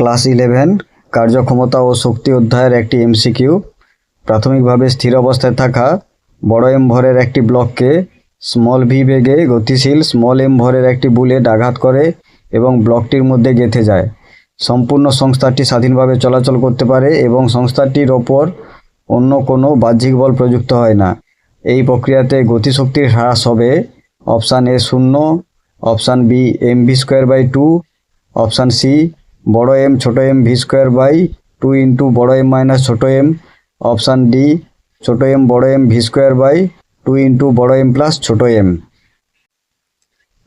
Class eleven, কার্যক্ষমতা ও শক্তি অধ্যায়ের একটি এমসিকিউ। প্রাথমিকভাবে স্থির অবস্থায় থাকা বড় এম ভরের একটি ব্লককে স্মল ভি বেগে গতিশীল স্মল এম ভরের একটি বুলেট আঘাত করে এবং ব্লকটির মধ্যে গেঁথে যায়। সম্পূর্ণ সংস্থাটি স্বাধীনভাবে চলাচল করতে পারে এবং সংস্থাটির ওপর অন্য কোনো বাহ্যিক বল প্রযুক্ত হয় না। এই প্রক্রিয়াতে গতিশক্তির হ্রাস হবে অপশান এ শূন্য, option B M V square by two option C বড় এম ছোট M V square by two into বড় এম মাইনাস ছোট এম অপশান ডি ছোট এম বড় M V square by two into বড় এম প্লাস ছোট M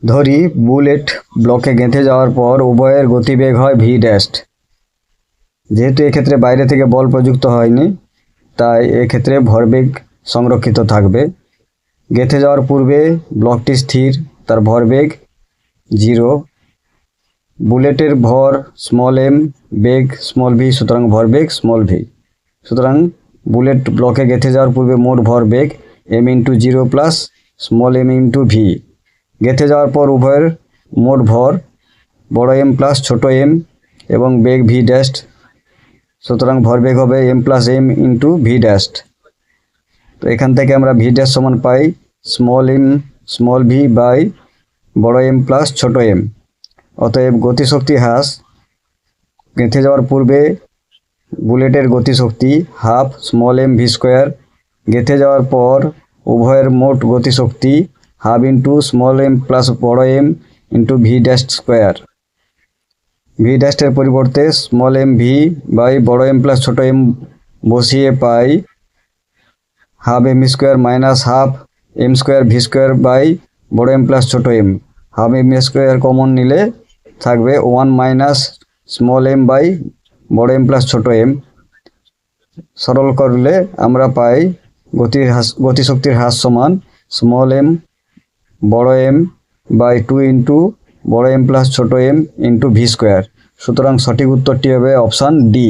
ধরি bullet ব্লকে গেঁথে যাওয়ার পর উভয়ের গতিবেগ হয় ভি ড্যাস্ট যেহেতু এক্ষেত্রে বাইরে থেকে বল প্রযুক্ত হয়নি, তাই এক্ষেত্রে ভরবেগ সংরক্ষিত থাকবে। গেঁথে যাওয়ার পূর্বে ব্লকটি স্থির, তার ভরবেগ জিরো বুলেটের ভর স্মল এম বেগ স্মল ভি সুতরাং ভর ভরবেগ স্মল ভি সুতরাং বুলেট ব্লকে গেঁথে যাওয়ার পূর্বে মোট ভর ভরবেগ M into zero plus small M into V গেঁথে যাওয়ার পর উভয়ের মোট ভর বড় এম প্লাস ছোট এম এবং বেগ ভি ড্যাস্ট সুতরাং ভর ভরবেগ হবে M plus M into V dash তো এখান থেকে আমরা ভি ড্যাশ সমান পাই small M small V by বড় এম প্লাস ছোট এম অতএব গতিশক্তি হ্রাস। গেঁথে যাওয়ার পূর্বে বুলেটের গতিশক্তি half small M V square. গেঁথে যাওয়ার পর উভয়ের মোট গতিশক্তি half into small M plus বড় M into V dash square. V ড্যাশের পরিবর্তে স্মল এম ভি বাই বড় এম প্লাস ছোট এম বসিয়ে পাই half M square minus half M square V square by বড় এম প্লাস ছোট M. Half M square common নিলে থাকবে one minus small M by বড় এম প্লাস ছোট M সরল করলে আমরা পাই গতির হ্রাস, গতিশক্তির হ্রাস সমান স্মল এম বড় এম বাই টু ইন্টু বড় এম প্লাস ছোট এম ইন্টু ভি স্কোয়ার সুতরাং সঠিক উত্তরটি হবে অপশান ডি